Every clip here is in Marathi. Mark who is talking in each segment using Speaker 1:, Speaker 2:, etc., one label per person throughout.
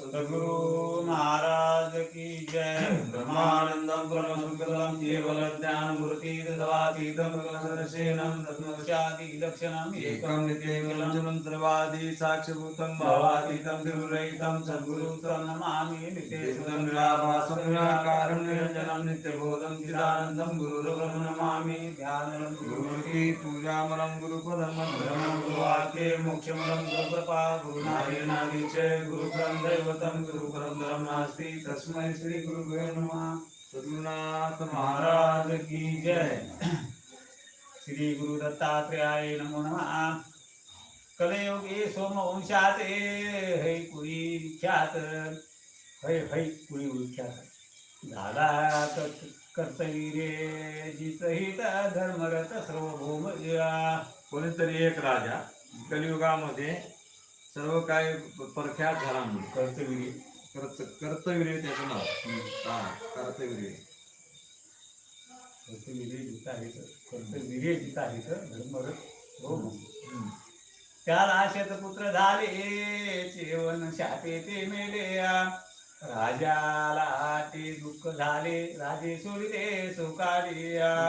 Speaker 1: सद्गुरु महाराज की जय।
Speaker 2: ब्रह्मानंदम ब्रह्मानन्दं ब्रह्मसुखदं केवल
Speaker 1: ज्ञानमूर्ति दवातीतं सदशेनं तत्त्वस्यादिलक्षणम् एकं
Speaker 2: एकं नित्यं जनं सर्वादि साक्षभूतं
Speaker 1: भवातीतं
Speaker 2: भावातीतं
Speaker 1: गुरुरहितं सद्गुरु तं नमामि
Speaker 2: नित्यं
Speaker 1: नित्यं
Speaker 2: निराभासं निराकारं निरञ्जनं नित्यबोधं
Speaker 1: चिदानन्दं गुरुरवं नमामि ध्यानं
Speaker 2: गुरुमूर्ति पूजामलं गुरुपदं
Speaker 1: ब्रह्मं गुरुवाक्ये मोक्षमलं गुरुकृपा गुरुनारायणादि च गुरुपरं दैवतं गुरुपरं नास्ति तस्मै श्रीगुरुभ्यो नमः
Speaker 2: सद्गुरुनाथ
Speaker 1: महाराज की जय श्री गुरु दत्तात्रेयाय नमो नमः। कलयुगे सोमवंशाचे है कुळी विख्यात है है कुळी विख्यात झाला कर्तवीरे जित हित धर्मरत सर्वभौम.
Speaker 2: कोणीतरी एक राजा कलियुगामध्ये सर्व काय प्रख्यात झाला म्हणून.
Speaker 1: कर्तवीरे.
Speaker 2: कर्त कर्तवीर त्याचं नाव. हा कर्तवीर.
Speaker 1: त्याला शतपुत्र झाले जेवण शापे ते मेले. राजाला ते दुःख झाले राजे सोडिले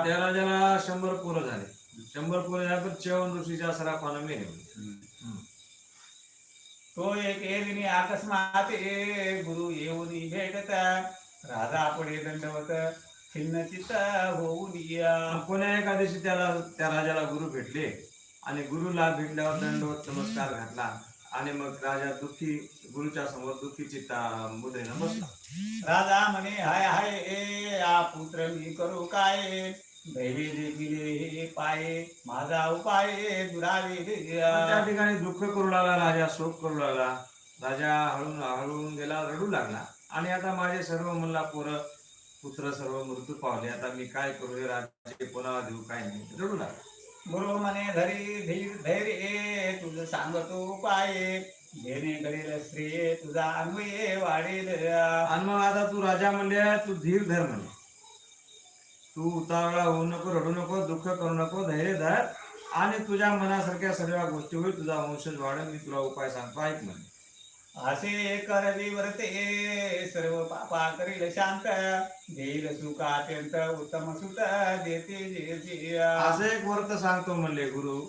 Speaker 2: त्या राजाला शंभर पोरं झाले. शंभर पोरं चेवन ऋषीच्या सराफानं मेले.
Speaker 1: तो एक एरिनी अकस्मात गुरु येऊन भेटता. राजा पुढे दंडवत. खिन्न चित्त होऊन या.
Speaker 2: कोण्या एका दिवशी त्याला त्या राजाला गुरु भेटले. आणि गुरुला भेटल्यावर दंडवत नमस्कार घातला. आणि मग राजा दुःखी गुरुच्या समोर दुःखी चित्ता मुद्रेनं बसला.
Speaker 1: राजा म्हणे हाय हाय ए आ पुत्र मी करू काय? दैवी दिले हे पाये. माझा उपाय दुरावे
Speaker 2: त्या ठिकाणी दुःख करू लागला राजा शोक करू लागला. राजा हळून हळून गेला रडू लागला. आणि आता माझे सर्व मुला पोरं पुत्र सर्व मृत्यू पावले. आता मी काय करू? हे राज्य पुन्हा देऊ? काय नाही. रडू लागला
Speaker 1: गुरु म्हणे धरी धीर धैर्य ए तुझं सांगतो उपाय. घेणे करेल स्त्री तुझा अन्वये वाढेल.
Speaker 2: आणि मग आता तू राजा म्हणले तू धीर धर म्हणले तू उतावळा होऊ नको रडू नको दुःख करू नको धैर्य धर. आणि तुझ्या मनासारख्या सर्व गोष्टी होईल तुझा वंशज वाढेल मी तुला उपाय सांगतो. ऐक म्हणले
Speaker 1: असे करवी व्रते सर्व पापा करील शांत. देईल सुख अत्यंत उत्तम सुत देते
Speaker 2: असं एक वर्त सांगतो म्हणले गुरु.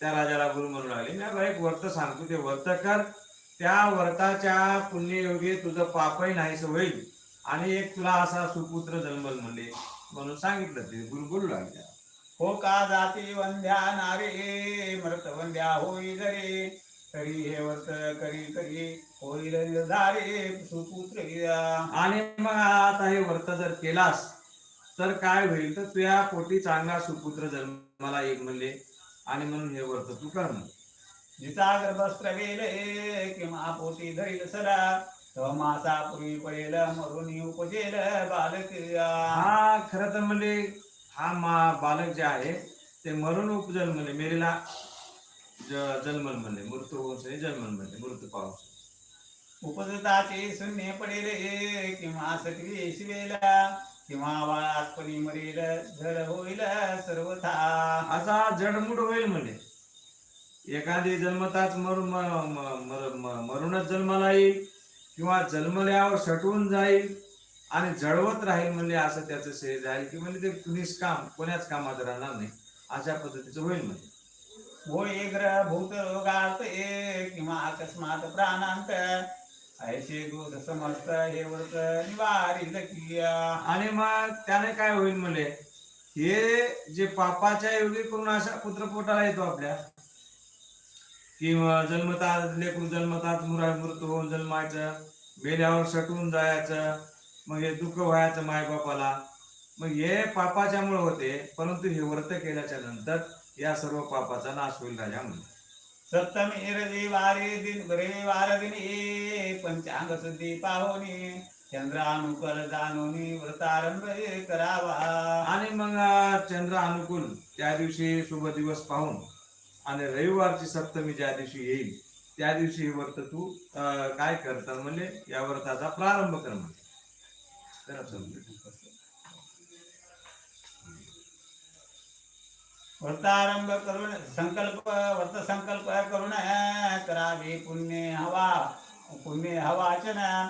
Speaker 2: त्या राजाला गुरु म्हणू लागले मी एक वर्त सांगतो. ते वर्त कर. त्या वर्ताच्या पुण्ययोगी तुझं पापही नाहीस होईल. आणि एक तुला असा सुपुत्र जन्मल म्हणले. म्हणून सांगितलं ते. गुरु बोलू लागले
Speaker 1: हो का जाती वंद्या नारे? मृत वंद्या होईल रे. तरी हे व्रत करी करी होईल निर्धारे सुपुत्र या.
Speaker 2: आणि मग आता हे व्रत जर केलास तर काय होईल तर तुझ्या पोटी चांगला सुपुत्र जन्माला येईल म्हणले आणि म्हणून हे व्रत तू कर
Speaker 1: जिचा गर्भस्त्रवेल किंवा पोटी धरील सरा तो मासा पूर्वी पडेल मरून उपजेल बालक.
Speaker 2: हा खरं तर म्हणले हा मा बालक जे आहे ते मरून उपजल म्हणले मेलेला जन्मल म्हणले मृत्यू होऊन जन्मल म्हणले मृत्यू पाऊस
Speaker 1: उपजताचे शून्य पडेल ए, किंवा सकली शिवेला किंवा वाळातपणी मरेल झड होईल सर्वथा.
Speaker 2: असा जडमुड होईल म्हणले. एखादी जन्मताच मरून मरूनच जन्माला येईल किंवा जन्मल्यावर सटवून जाईल आणि जळवत राहील म्हणले असं त्याचं शरीर जाईल की म्हणजे ते कुणीच काम कोण्याच कामात राहणार नाही. अशा पद्धतीचं होईल म्हणजे
Speaker 1: होय ग्रह भूत रोगात एक किंवा अकस्मात प्राणांत. ऐसे दोष समस्त हे व्रत निवारित किया.
Speaker 2: आणि मग त्याने काय होईल म्हणले हे जे पापाच्या योगी करून अशा पुत्र पोटाला येतो आपल्या. किंवा जन्मतात लेकरू जन्मतात मुरा मृत होऊन जन्मायचं मेल्यावर सटून जायचं मग हे दुःख व्हायचं मायबापाला. मग हे पापाच्यामुळे होते परंतु हे व्रत केल्याच्यानंतर या सर्व पापाचा नाश होईल राजा म्हणजे
Speaker 1: सप्तमी रविवारी दिन रविवार दिनी पंचांग शुद्धी पाहुनी चंद्रानुकल जाणूनी व्रतारंभ करावा.
Speaker 2: आणि मग चंद्र अनुकूल त्या दिवशी शुभ दिवस पाहून आणि रविवारची सप्तमी ज्या दिवशी येईल त्या दिवशी हे व्रत तू काय करतात म्हणजे या व्रताचा प्रारंभ कर म्हणजे
Speaker 1: व्रतारंभ करून संकल्प व्रत संकल्प करून करावे पुण्य हवा पुण्य हवाचन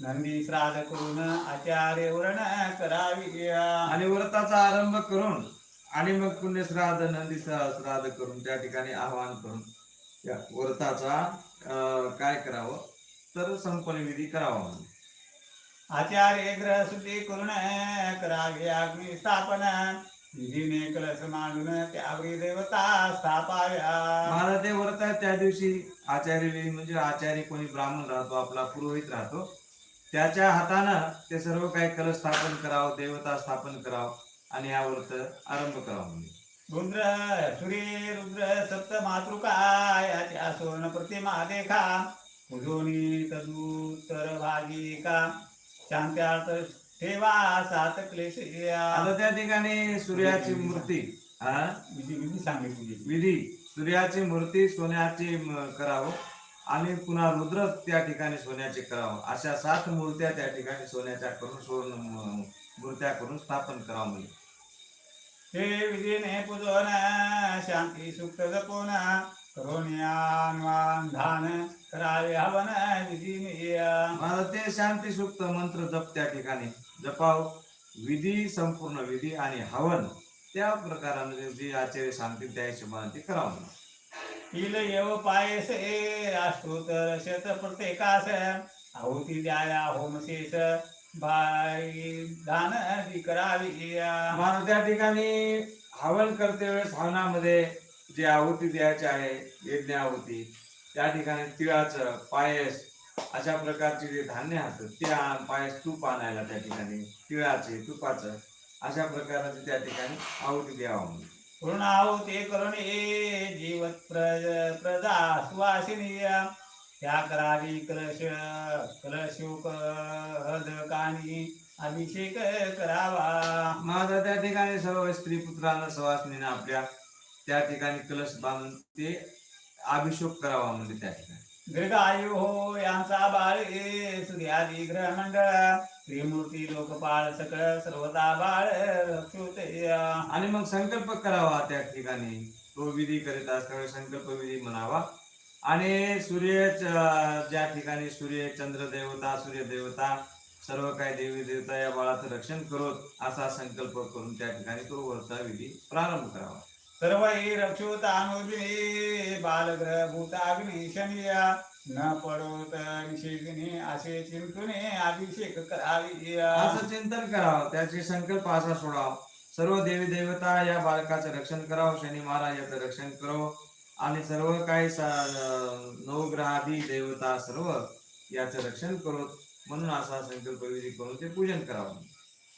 Speaker 1: नंदी श्राद्ध करून आचार्य वर्ण करावी।
Speaker 2: आणि व्रताचा आरंभ करून आणि मग पुण्य श्राद्ध नंदी श्रा- श्राद्ध करून त्या ठिकाणी आवाहन करून त्या व्रताचा काय करावं? तर संपन्न विधी करावा म्हणजे
Speaker 1: आचार्य ग्रह शुद्धी करून करावी अग्नि स्थापन। विधीने कलश मांडून देवता स्थापाव्या
Speaker 2: महाराज ते व्रत आहे त्या दिवशी आचार्य म्हणजे आचार्य कोणी ब्राह्मण राहतो आपला पुरोहित राहतो. त्याच्या हातानं ते सर्व काही कलश स्थापन करावं देवता स्थापन करावं आणि हा व्रत आरंभ करावा म्हणजे
Speaker 1: रुद्र सूर्य रुद्र सप्त मातृका याच्या सोन प्रतिमा देखा. तदुत्तर भागी का शांत्यार्थ ठेवा सात क्लेश
Speaker 2: आता त्या ठिकाणी सूर्याची मूर्ती हा?
Speaker 1: विधी विधी सांगितली
Speaker 2: विधी सूर्याची मूर्ती सोन्याची करावं. आणि पुन्हा रुद्र त्या ठिकाणी सोन्याचे करावं. अशा सात मूर्त्या त्या ठिकाणी सोन्याच्या करून सुवर्ण म, मूर्त्या करून स्थापन करावं म्हणजे.
Speaker 1: हे विधीने पूजन शांती सुक्त जपून. धान
Speaker 2: ते शांती सुक्त मंत्र जप त्या ठिकाणी. जपाव. विधी संपूर्ण विधी आणि हवन. त्या प्रकाराने जे आचार्य सांगतील त्या हिशोबाने ते करावं
Speaker 1: हिल येव पायसे अष्टोत्तर शत प्रत्येकास. आहुती द्याया होमशेष बाई दी करावी
Speaker 2: मला त्या ठिकाणी हवन करते वेळेस हवनामध्ये जे आहुती द्यायची आहे यज्ञ आहुती त्या ठिकाणी तिळाचं पायस अशा प्रकारचे जे धान्य असतं ते पायस तूप आणायला त्या ठिकाणी तिळाचे तुपाचं अशा प्रकाराचे त्या ठिकाणी आहुती द्यावं म्हणजे
Speaker 1: पूर्ण आहुती करून ये जीवत प्र प्रजा सुवासिनी त्या करावी कलश कलशुक हदकानी अभिषेक करावा.
Speaker 2: माझा त्या ठिकाणी सर्व स्त्री पुत्रांना सवासनीनं आपल्या त्या ठिकाणी कलश बांधून ते अभिषेक करावा म्हणजे त्या ठिकाणी.
Speaker 1: दीर्घायु हो यांचा बाळ सूर्यादी ग्रह मंडळ त्रिमूर्ती लोकपाळ सकळ सर्वदा बाळ
Speaker 2: आणि मग संकल्प करावा त्या ठिकाणी. तो विधी करीत असल्यामुळे संकल्प विधी म्हणावा. आणि सूर्य ज्या ठिकाणी सूर्य चंद्र देवता सूर्य देवता सर्व काही देवी देवता या बाळाचं रक्षण करोत असा संकल्प करून त्या ठिकाणी तो वर्ता विधी प्रारंभ करावा.
Speaker 1: सर्व हि रक्षोतानुबिने बालग्रह अग्नि शनिया। न पडोत निषेधिने असे चिंतुने अभिषेक करावी
Speaker 2: असं चिंतन करावं त्याची संकल्प असा सोडाव. सर्व देवी देवता या बालकाचं रक्षण करावं शनी महाराज याचं रक्षण करो आणि सर्व काही नवग्रहादी देवता सर्व याचं रक्षण करो म्हणून असा संकल्प विधी करून ते पूजन करावं.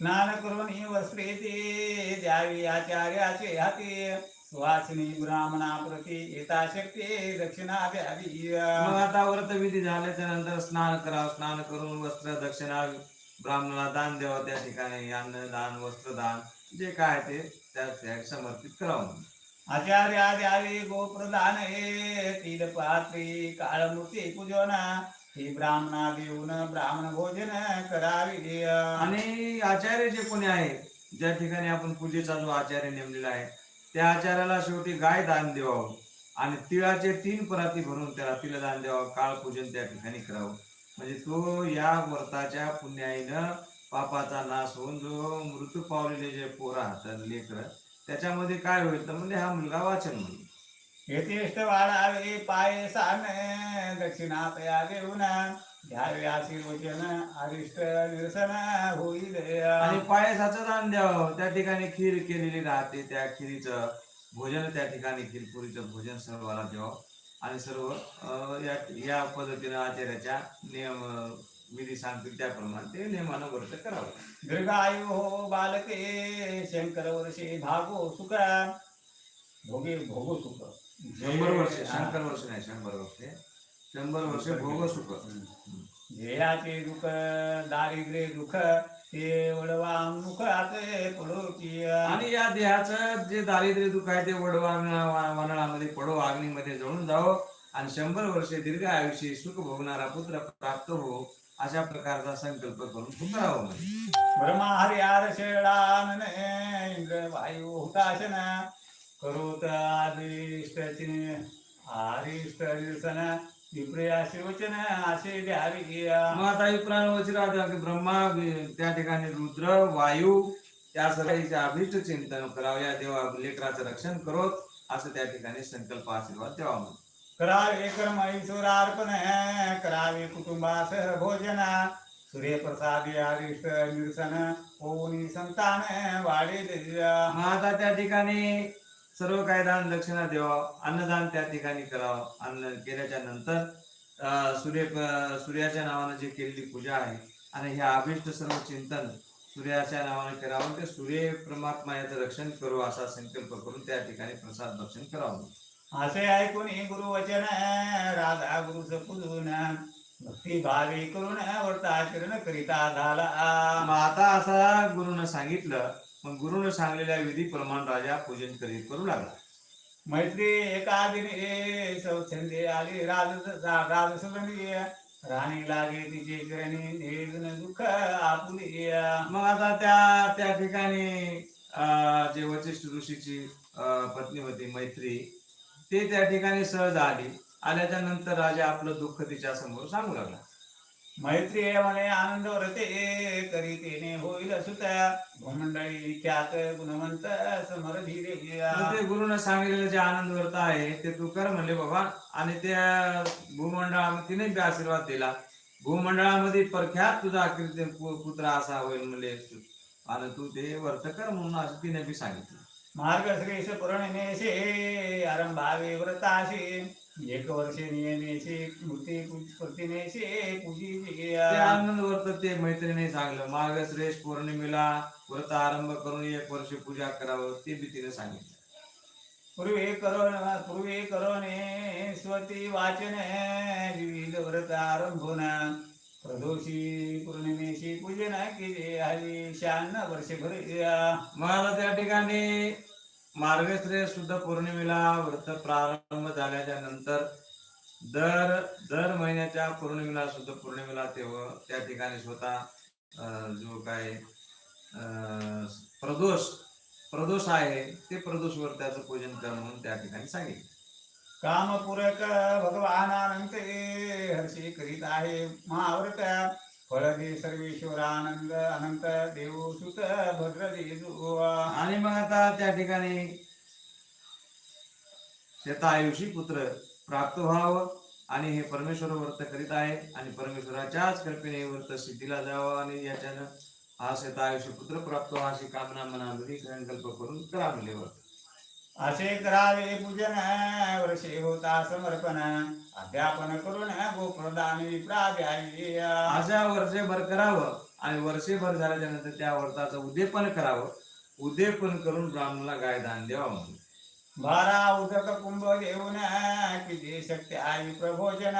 Speaker 1: स्नान करून ही वस्त्रे ते द्यावी आचार्याचे हाती सुवासिनी ब्राह्मणा प्रती यथाशक्ती दक्षिणा द्यावी
Speaker 2: मग आता व्रत विधी झाल्याच्यानंतर स्नान करावं स्नान करून वस्त्र दक्षिणा ब्राह्मणाला दान द्यावं त्या ठिकाणी अन्न दान वस्त्रदान जे काय ते त्या समर्पित करावं
Speaker 1: आचार्या द्यावी गोप्रदान हे तीन पात्री काळमूर्ती पूजना ही ब्राह्मणा देऊन ब्राह्मण भोजन करावी
Speaker 2: आणि आचार्य जे कोणी आहे ज्या ठिकाणी आपण पूजेचा जो आचार्य नेमलेला आहे त्या आचार्याला शेवटी गाय दान द्यावं आणि तिळाचे तीन पराती भरून त्याला तिला दान द्यावं काळ पूजन त्या ठिकाणी करावं. म्हणजे तो या व्रताच्या पुण्याईनं पापाचा नाश होऊन जो मृत्यू पावलेले जे पोरं हातात लेकर त्याच्यामध्ये काय होईल तर म्हणजे हा मुलगा वाचन म्हणून
Speaker 1: यथेष्ट वाढावे पाय सान दक्षिणात या देऊन घ्यावे आशीर्वचन अरिष्ट निरसन होईल.
Speaker 2: आणि पायसाचं दान द्यावं. त्या ठिकाणी खीर केलेली राहते त्या खिरीचं भोजन त्या ठिकाणी खीरपुरीचं भोजन सर्वाला द्यावं. आणि सर्व या या पद्धतीनं आचार्याच्या नियम विधी सांगतील त्याप्रमाणे ते नियमानं व्रत करावं.
Speaker 1: दीर्घायु हो बालके शंकर वर्षे भागो सुख. भोगे भोगो सुख.
Speaker 2: शंभर वर्षे. शंकर वर्ष नाही शंभर वर्षे. शंभर वर्षे भोग सुख.
Speaker 1: ध्येयाचे दुःख दारिद्र्य दुःख ते वडवा मुखाचे पडोची
Speaker 2: आणि या देहाचं जे दारिद्र्य दुःख आहे ते वडवा वनाळामध्ये पडो अग्नीमध्ये जळून जावं. आणि शंभर वर्षे दीर्घ आयुष्य सुख भोगणारा पुत्र प्राप्त हो अशा प्रकारचा संकल्प करून म्हणजे
Speaker 1: ब्रह्मा हरी आर शेळानन इंद्र वायू हुताशन आरिष्ट निरसन विप्रिया शिवचन असे द्यावी
Speaker 2: मग आता प्राण वचिरात ब्रह्मा त्या ठिकाणी रुद्र वायू त्या सर्वांचे अभिष्ट चिंतन करावं या देवा लेकराचं रक्षण करोत असं त्या ठिकाणी संकल्प आशीर्वाद द्यावा म्हणून.
Speaker 1: करावे कर्म ईश्वरार्पण करावे कुटुंबासह भोजन। सूर्यप्रसादी आरिष्ट निरसन होऊन संतान वाढे
Speaker 2: मग आता त्या ठिकाणी सर्व काय दान दक्षिणा द्यावा अन्नदान त्या ठिकाणी करावं. अन्न केल्याच्यानंतर सूर्य सूर्याच्या नावानं जे केलेली पूजा आहे आणि हे अभिष्ट सर्व चिंतन सूर्याच्या नावानं करावं ते सूर्य परमात्मा याचं रक्षण करू असा संकल्प करून त्या ठिकाणी प्रसाद दर्शन करावं.
Speaker 1: असे ऐकून गुरुवचन राधा गुरु सपुजून भक्ती भावी करून व्रताचरण करिता झाला.
Speaker 2: मग आता असा गुरुनं सांगितलं मग गुरुनं सांगलेल्या विधी प्रमाण राजा पूजन करीत करू लागला.
Speaker 1: मैत्री एका दिने सौछंदे आली राज राणी लागे तिचे किरणी दुःख आपुली
Speaker 2: मग आता त्या त्या ठिकाणी जे वशिष्ठ ऋषीची पत्नी होती मैत्री ते त्या ठिकाणी सहज आली. आल्याच्यानंतर राजा आपलं दुःख तिच्या समोर सांगू लागला.
Speaker 1: मैत्री मने आनंद व्रते करीतेने होईल सुत भूमंडळी ख्यात गुणवंत समर धीरे
Speaker 2: तर ते गुरुनं सांगितलेलं जे आनंद व्रत आहे ते तू कर म्हणले बाबा. आणि त्या भूमंडळामध्ये तिने बी आशीर्वाद दिला. भूमंडळामध्ये परख्यात तुझा कीर्ती पुत्र असा होईल म्हणले आणि तू ते व्रत कर म्हणून असं तिने बी सांगितलं.
Speaker 1: मार्गश्रेष पुरणेशे आरंभावे व्रताशे एक वर्षे नियमेशे मूर्ती प्रतिनेशे पूजी
Speaker 2: आनंद व्रत ते मैत्रिणी सांगलं. मार्गश्रेष पौर्णिमेला व्रत आरंभ करून एक वर्ष पूजा करावं ते बी तिने सांगितलं.
Speaker 1: पूर्वे करोन पूर्वे करोने स्वती वाचन विविध व्रत आरंभोन प्रदोषी पौर्णिमेशी पूजन केले हरी शहाण्ण वर्षभर
Speaker 2: मग आता त्या ठिकाणी मार्गश्रेय सुद्धा पौर्णिमेला व्रत प्रारंभ झाल्याच्यानंतर दर दर महिन्याच्या पौर्णिमेला सुद्धा पौर्णिमेला तेव्हा त्या ठिकाणी स्वतः अं, जो काय अं, प्रदोष प्रदोष आहे ते प्रदोष त्याचं पूजन कर म्हणून त्या ठिकाणी सांगितलं.
Speaker 1: कामपूरक भगवानानंते हर्षी करीत आहे महाव्रत फळदे सर्वेश्वर आनंद अनंत देवसुत भद्र देजू
Speaker 2: आणि मग आता त्या ठिकाणी शेतायुषी पुत्र प्राप्त व्हावं आणि हे परमेश्वर व्रत करीत आहे आणि परमेश्वराच्याच कृपेने व्रत सिद्धीला जावं आणि याच्यानं हा शेतायुषी पुत्र प्राप्त व्हा अशी कामना मनामध्ये संकल्प करून करा म्हणले व्रत
Speaker 1: असे करावे पूजन वर्षे होता समर्पण. अध्यापन करून गोप्रदान
Speaker 2: अशा वर्षभर करावं आणि वर्षभर झाल्याच्यानंतर त्या व्रताचं उद्यापन करावं. उद्यापन करून ब्राह्मणाला गाय दान द्यावं म्हणून.
Speaker 1: बारा उदक कुंभ देऊन किती शक्ती आई प्रभोजन.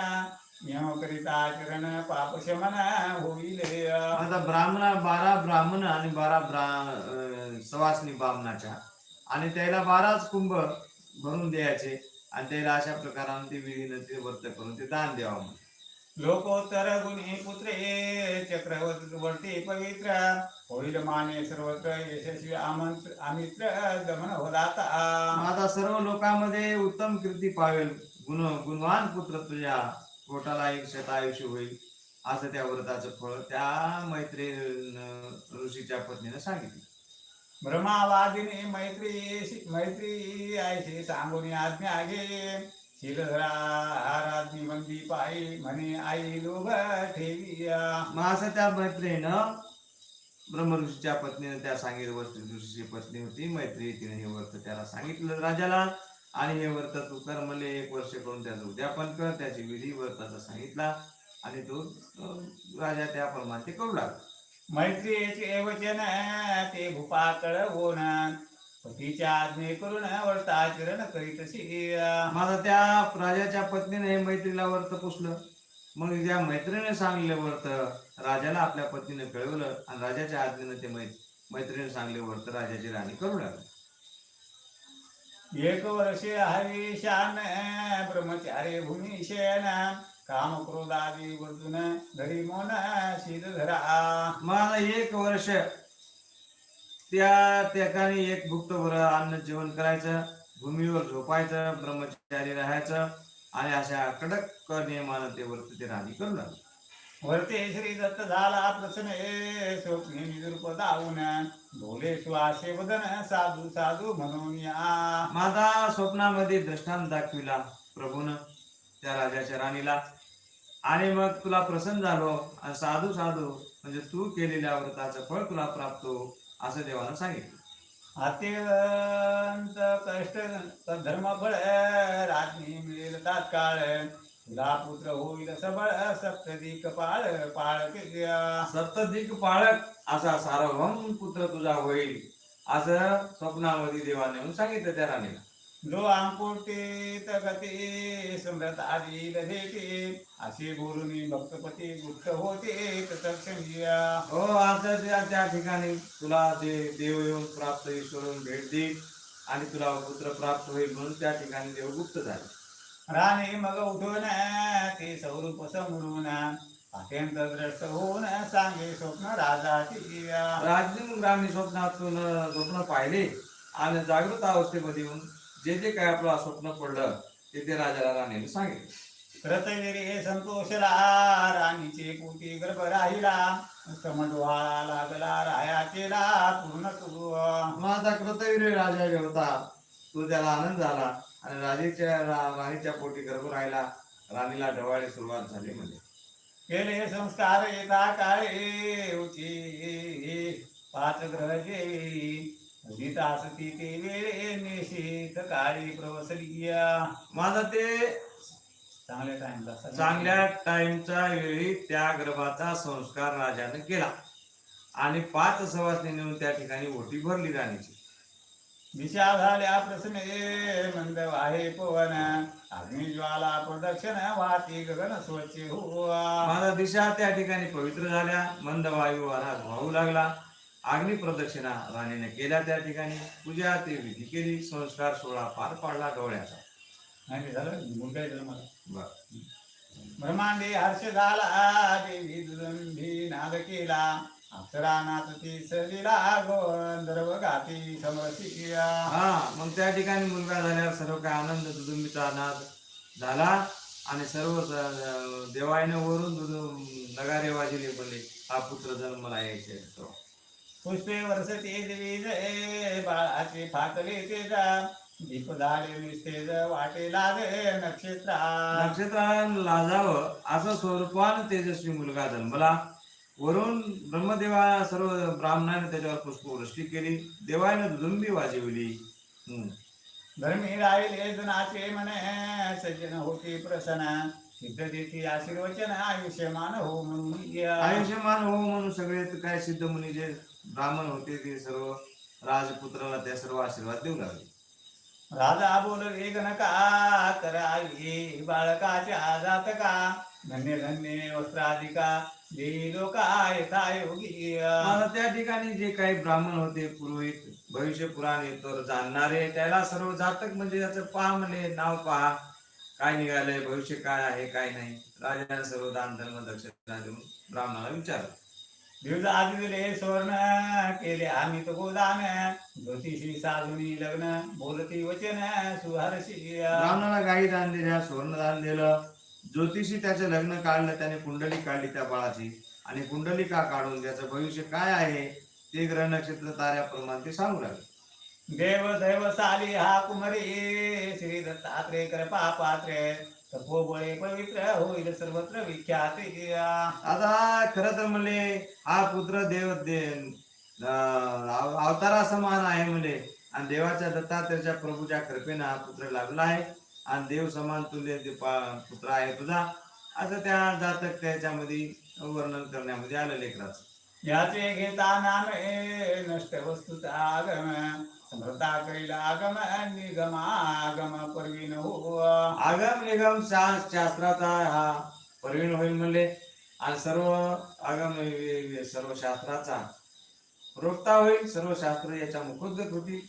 Speaker 1: नियम करिता आचरण पाप शमन होईल.
Speaker 2: आता ब्राह्मणा बारा ब्राह्मण आणि बारा ब्रा सवासनी ब्राह्मणाच्या. आणि त्याला बाराच कुंभ भरून द्यायचे आणि त्याला अशा प्रकाराने ते विधीनं ते व्रत करून ते दान द्यावं म्हणून.
Speaker 1: लोकोत्तर गुणी पुत्रे चक्रवर्ती पवित्र होईल माने सर्वत्र यशस्वी आमंत्र आमित्र दमन होदाता
Speaker 2: आता सर्व लोकांमध्ये उत्तम कीर्ती पावेल. गुण गुणवान पुत्र तुझ्या पोटाला एक शतायुष्य होईल असं त्या व्रताचं फळ त्या मैत्री ऋषीच्या पत्नीने सांगितलं.
Speaker 1: भ्रमावादिनी मैत्री मैत्री आयशी सांगून आज्ञा घे. शिलधरा आराधनी बंदी पायी म्हणे आई लोभ ठेवी
Speaker 2: मग असं त्या मैत्रीनं ब्रह्म ऋषीच्या पत्नीने त्या सांगितलं वस्तू ऋषीची पत्नी होती मैत्री तिने हे वर्त त्याला सांगितलं राजाला. आणि हे वर्त तू कर मले एक वर्ष करून त्याचं उद्यापन कर त्याची विधी व्रताचा सांगितला. आणि तो राजा त्याप्रमाणे ते करू लागला.
Speaker 1: मैत्रीचे वचन ते भूपा कळवून पतीच्या आज्ञे करून वर्त आचरण करीतशी
Speaker 2: माझा त्या राजाच्या पत्नीने हे मैत्रीला व्रत पुसलं. मग त्या मैत्रीने सांगलेलं व्रत राजाला आपल्या पत्नीने कळवलं आणि राजाच्या आज्ञेने ते मैत्रीने सांगले व्रत राजाची राणी करू लागली
Speaker 1: एक वर्षे हरिशान ब्रह्मचारी भूमिशेन काम क्रोधादी वर्जुन धरी मोन शील धरा
Speaker 2: मला एक वर्ष त्या ठिकाणी एक भुक्त अन्न जेवण करायचं भूमीवर झोपायचं ब्रह्मचारी राहायचं आणि अशा कडक नियमानं ते व्रत ते राणी करू लागली
Speaker 1: वरते श्री दत्त झाला प्रसन्न स्वप्ने निरूप दाऊन भोले श्वासे वदन साधू साधू म्हणून या
Speaker 2: माझा स्वप्नामध्ये दृष्टांत दाखविला प्रभून त्या राजाच्या राणीला आणि मग तुला प्रसन्न झालो. आणि साधू साधू म्हणजे तू केलेल्या व्रताचं फळ तुला प्राप्त हो असं देवानं सांगितलं.
Speaker 1: अत्यंत कष्ट धर्म फळ रात्री मिळेल तात्काळ तुला पुत्र होईल सबळ सप्तदी कपाळ पाळ
Speaker 2: सप्तदिक पाळक असा सार्वभौम पुत्र तुझा होईल असं स्वप्नामध्ये देवाने सांगितलं त्या राणीला.
Speaker 1: जो अंकुटीत गती समृत आदिल भेटे. असे बोलून भक्तपती गुप्त होते. तत्क्षणी
Speaker 2: हो असं त्या त्या ठिकाणी तुला ते देव येऊन प्राप्त ईश्वर येऊन भेट देईल आणि तुला पुत्र प्राप्त होईल म्हणून त्या ठिकाणी देव गुप्त झाले.
Speaker 1: राणे मग उठून ते स्वरूप समरून अत्यंत द्रष्ट होऊन सांगे स्वप्न राजाची.
Speaker 2: राजनी राणी स्वप्नातून स्वप्न पाहिले आणि जागृत अवस्थेमध्ये येऊन जे जे काय आपलं स्वप्न पडलं ते ते राजाला राणीने सांगितलं.
Speaker 1: रतविरे संतोषला राणीचे पोटी गर्भ राहिला. कमंडवाळा लागला राया केला पूर्ण तू
Speaker 2: माझा कृतवीर राजा होता तो त्याला आनंद झाला आणि राजेच्या राणीच्या पोटी गर्भ राहिला. राणीला ढवाळी सुरुवात झाली म्हणजे.
Speaker 1: केले संस्कार येता काळे उची पाच ग्रह जे असती ते वेळे निशित काळी प्रवसली
Speaker 2: माझा ते
Speaker 1: चांगल्या टाइमला
Speaker 2: चांगल्या टाइमच्या वेळी त्या गर्भाचा संस्कार राजाने केला. आणि पाच सवासनी नेऊन त्या ठिकाणी ओटी भरली राणीची
Speaker 1: दिशा झाल्या प्रश्ने मंद वाहे पवन अग्निज्वाला प्रदक्षिण वाती गगन स्वच्छ हो
Speaker 2: माझा दिशा त्या ठिकाणी पवित्र झाल्या. मंद वायू वारा वाहू लागला. अग्नी प्रदक्षिणा राणीने केल्या त्या ठिकाणी. पूजा ते विधी केली. संस्कार सोहळा पार पाडला डोळ्याचा
Speaker 1: नाही झालं मुलगा आहे जन्माला.
Speaker 2: बर.
Speaker 1: ब्रह्मांडे हर्ष झाला. देवी दुरंभी नाद केला. अप्सरा नाचती सलीला गंधर्व गाती समरसी
Speaker 2: हा मग त्या ठिकाणी मुलगा झाल्यावर सर्व काय आनंद दुदुंबीचा नाद झाला आणि सर्व देवाईनं वरून दुदु- नगारे वाजले बोलले हा पुत्र जन्मला यायचे तो.
Speaker 1: पुष्पे वर्षते देवी जय बाळाचे फाकले तेजा. दीप झाले निस्तेज वाटे लागे नक्षत्रा
Speaker 2: नक्षत्रानं लाजावं असं स्वरूपान तेजस्वी मुलगा जन्मला. वरून ब्रह्मदेवा सर्व ब्राह्मणाने त्याच्यावर पुष्पवृष्टी केली. देवाने दुदुंबी वाजवली. हम्म.
Speaker 1: धर्मी राहिले जनाचे मने सज्जन होते प्रसन्न. सिद्ध देती आशीर्वचन आयुष्यमान हो म्हणून या.
Speaker 2: आयुष्यमान हो म्हणून सगळे काय सिद्ध मुनी जे ब्राह्मण होते ते सर्व राजपुत्राला त्या सर्व आशीर्वाद देऊ लागले.
Speaker 1: राजा बोल वेग नका कर आई बाळकाच्या जातका धन्य धन्य वस्त्राधिका
Speaker 2: मला त्या ठिकाणी जे काही ब्राह्मण होते पुरोहित भविष्य पुराण तर जाणणारे त्याला सर्व जातक म्हणजे त्याचं पहा म्हणले नाव पहा. काय निघालंय भविष्य काय आहे काय नाही राजाने सर्व दान धर्म दक्षिणा देऊन ब्राह्मणाला विचारलं.
Speaker 1: दिवस आधी दिले सुवर्ण केले आम्ही तो गोदान ज्योतिषी साधुनी लग्न बोलती वचन सुहर्षी
Speaker 2: ब्राह्मणाला गाई दान दिल्या सुवर्ण दान दिलं. ज्योतिषी त्याचं लग्न काढलं त्याने कुंडली काढली त्या बाळाची. आणि कुंडलिका काढून त्याचं भविष्य काय आहे ते ग्रह नक्षत्र ताऱ्याप्रमाणे ते सांगू लागले.
Speaker 1: देव दैव साली हा कुमरी श्री दत्तात्रेय कृपा पात्रे तपोबळे पवित्र होईल सर्वत्र विख्यात.
Speaker 2: आता खर तर म्हणले हा पुत्र देव अवतारा समान आहे म्हणले. आणि देवाच्या दत्तात्रेच्या प्रभूच्या कृपेनं हा पुत्र लागला आहे. आणि देव समान तुल्य ते पा- पुत्र आहे तुझा. असं त्या जातक त्याच्यामध्ये वर्णन करण्यामध्ये आलं लेकराचं.
Speaker 1: याचे घेता नामे नष्ट वस्तूचा आगम. करील आगम निगम आगम परवीन हो
Speaker 2: आगम निगम शा- शास्त्राचा हा परवीण होईल म्हणले. आणि सर्व आगम सर्व शास्त्राचा प्रोक्ता होईल सर्व शास्त्र याच्या मुखोद्गत होतील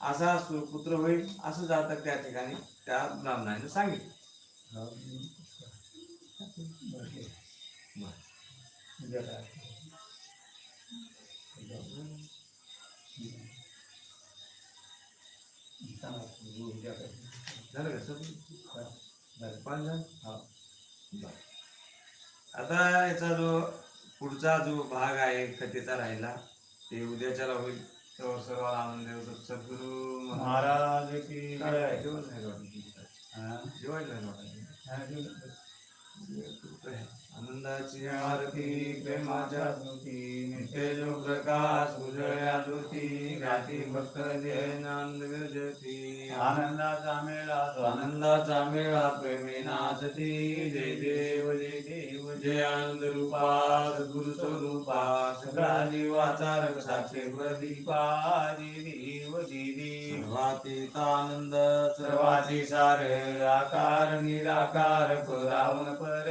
Speaker 2: असा सुपुत्र होईल असं जातक त्या ठिकाणी त्या ब्राह्मणाने सांगितलं. झालं का सर पाच झालं? बरं. आता याचा जो पुढचा जो भाग आहे कथेचा राहिला ते उद्याच्याला होईल. तर सर्वांना आनंद सद्गुरू
Speaker 1: महाराज. की
Speaker 2: काय आनंदाची आरती प्रेमाच्या
Speaker 1: ज्योती
Speaker 2: नित्य प्रकाश उजळ्या ज्योती गाती भक्त जय आनंद विरजती.
Speaker 1: आनंदाचा मेळा
Speaker 2: आनंदाचा मेळा प्रेमी नाचती जय देव जय देव. जयानंद रूपा सद्गुरु स्वरूपा सगळा जीवाचा रंग प्रदीपा
Speaker 1: देव जी देव
Speaker 2: सर्वातीत आनंद सर्वाती सार आकार निराकार परावण पर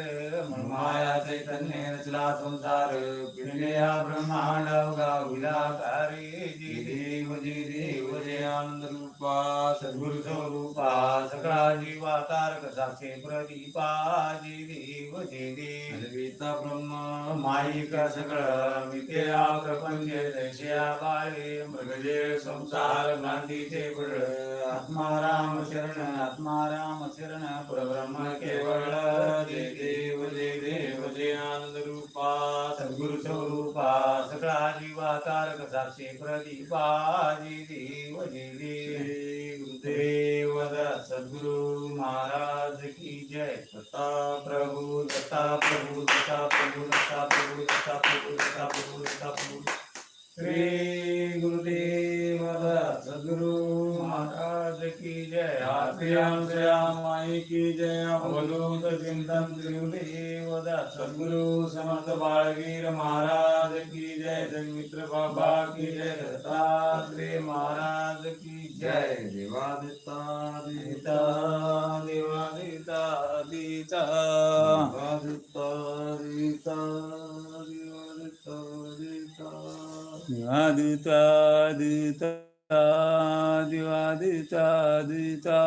Speaker 2: माया चैतन्य रचला संसार फिरले हा ब्रह्मांड अवघा विलाकारी जी देव जी देव जयानंद रूपा सद्गुरु स्वरूप
Speaker 1: सगळा जीवा तारक साक्षी प्रदीपा देव
Speaker 2: गीता ब्रह्म
Speaker 1: माईक सगळं मित्या प्रपंच दैश्या बाळे मृगजे संसार गांधीचे पड आत्मा राम शरण आत्मा राम शरण परब्रह्म केवळ.
Speaker 2: जय देव जय देव जय आनंद रूपा.
Speaker 1: सद्गुरु स्वरूपा सकळा जीवा तारक साक्षी प्रदीपाजी देव जी देव
Speaker 2: गुरुदेव
Speaker 1: सद्गुरु महाराज की जय.
Speaker 2: दत्ता
Speaker 1: प्रभु दत्ता प्रभु दत्ता प्रभु दत्ता प्रभु दत्ता प्रभु दत्ता प्रभु दत्ता प्रभु. श्री गुरुदेव जय
Speaker 2: आत्रियाम माई की जय।
Speaker 1: अवधूत चिंतन गुरुदेव
Speaker 2: सद्गुरु समर्थ बाळगीर महाराज की जय। जगमित्र बाबा की जय।
Speaker 1: दत्तात्रेय महाराज की
Speaker 2: जय। देवादिता
Speaker 1: दिता देवादिता दिता दिता
Speaker 2: देवादिता दिता देवादिता दिता
Speaker 1: दिता दिता दिवा दिता दिता